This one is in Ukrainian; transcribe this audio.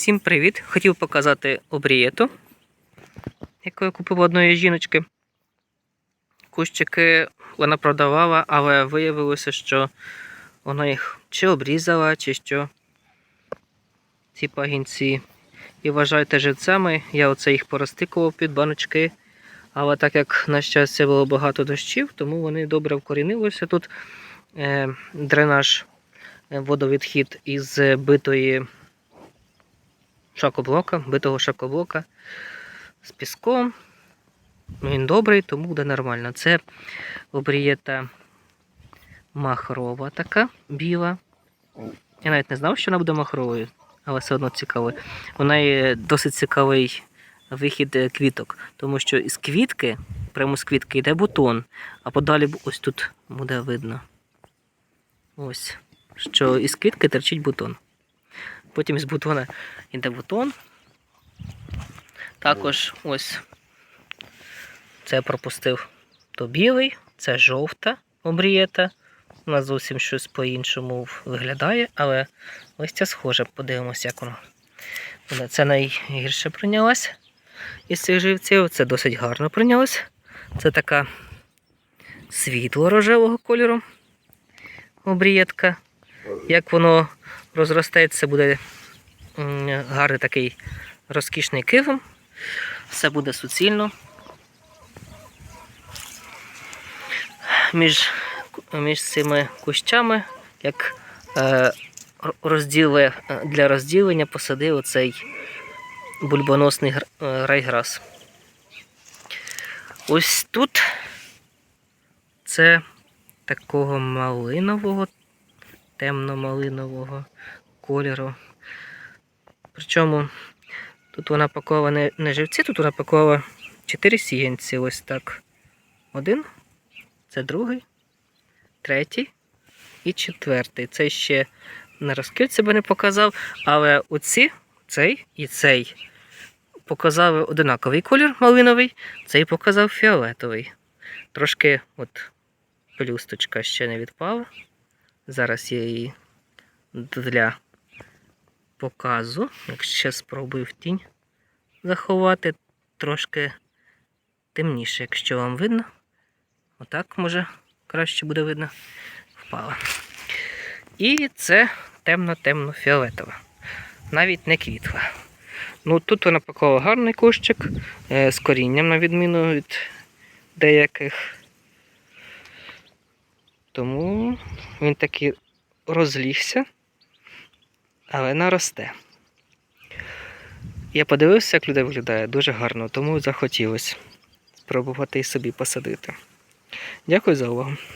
Всім привіт! Хотів показати обрієту, яку я купив одної жіночки. Кущики вона продавала, але виявилося, що вона їх чи обрізала, чи що. Ці пагінці. І вважайте живцями. Я оце їх порозтикував під баночки. Але так як, на щастя, було багато дощів, тому вони добре вкорінилися. Тут е, дренаж, е, водовідхід із битої шакоблока, битого шакоблока з піском. Він добрий, тому буде нормально. Це обрієта махрова така, біла. Я навіть не знав, що вона буде махровою, але все одно цікаво. У неї досить цікавий вихід е, квіток, тому що із квітки, прямо з квітки йде бутон, а подалі ось тут буде видно. Ось, що із квітки терчить бутон. Потім з бутона йде бутон. Також ось це пропустив то білий, це жовта обрієта. Вона зовсім щось по-іншому виглядає, але ось ця схожа. Подивимося, як воно. Це найгірше прийнялась із цих живців. Це досить гарно прийнялось. Це така світло-рожевого кольору обрієтка. Як воно розростеться, буде гарний такий розкішний кивом. Все буде суцільно. Між, між цими кущами, як е, розділе, для розділення посадив оцей бульбоносний е, райграс. Ось тут це такого малинового, темно-малинового кольору. Причому тут вона пакова не, не живці, тут вона пакова 4 сіянці. Ось так. Один, це другий, третій і четвертий. Це ще на розкид себе не показав, але оці, цей і цей показали одинаковий колір малиновий, цей показав фіолетовий. Трошки от пелюсточка ще не відпала. Зараз я її для показу. Якщо спробую в тінь заховати, трошки темніше, якщо вам видно. Отак може краще буде видно. Впала. І це темно-темно фіолетова. Навіть не квітла. Ну, тут вона пакувала гарний кущик е, з корінням, на відміну від деяких. Тому він таки розлігся, але наросте. Я подивився, як людей виглядає дуже гарно, тому захотілося спробувати і собі посадити. Дякую за увагу.